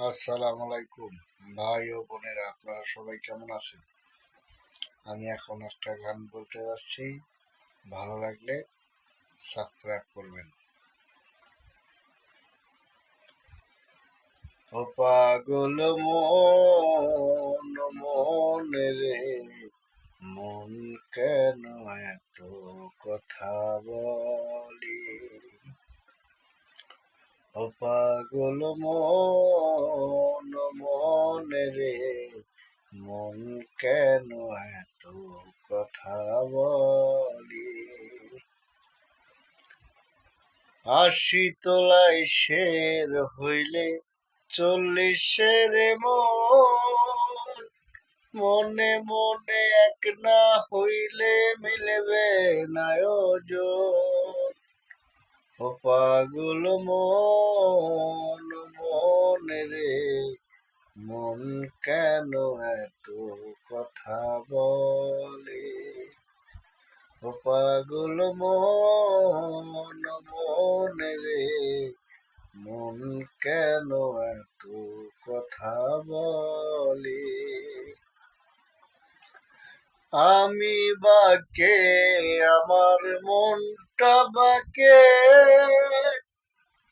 আসসালামু আলাইকুম ভাই ও বোনেরা, আপনারা সবাই কেমন আছেন? আমি এখন একটা গান বলতে যাচ্ছি। ভালো লাগলে সাবস্ক্রাইব করবেন। ও পাগল মন রে, মন কেন এত কথা বলি? ও পাগল মন, মনে রে, মন কেন এত কথা বলি? আশি তোলাই শের হইলে চল্লিশের মন, মনে মনে এক না হইলে মিলবে না ওজন। ও পাগল মন মন রে মন কেন এত কথা বলে? ও পাগল মন মন রে মন কেন এত কথা বলে? আমি বাকে, আমার মনটা বাকে।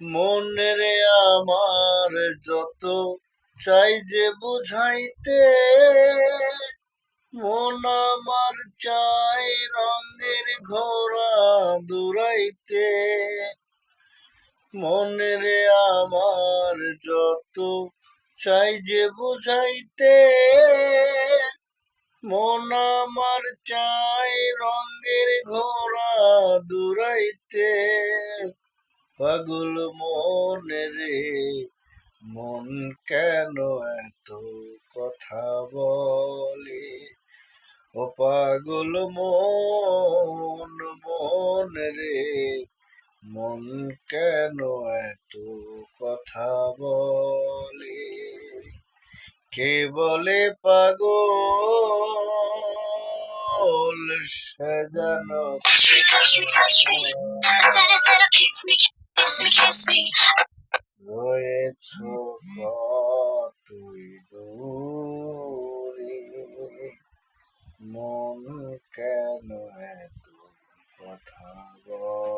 মনের আমার যত চাই যে বুঝাইতে, মন আমার চাই রঙের ঘোড়া দূরাইতে মনের আমার যত চাই যে বুঝাইতে, মন আমার চাই রঙের ঘোড়া দূরাইতে পাগল মন রে মন কেন এত কথা বলে ও পাগল মন মন রে মন কেন এত কথা বলে কে বলে পাগল সাজানো Touch oh, kiss me, kiss me. রয়েছ তুই দূরে মন কেন এত কথা বলে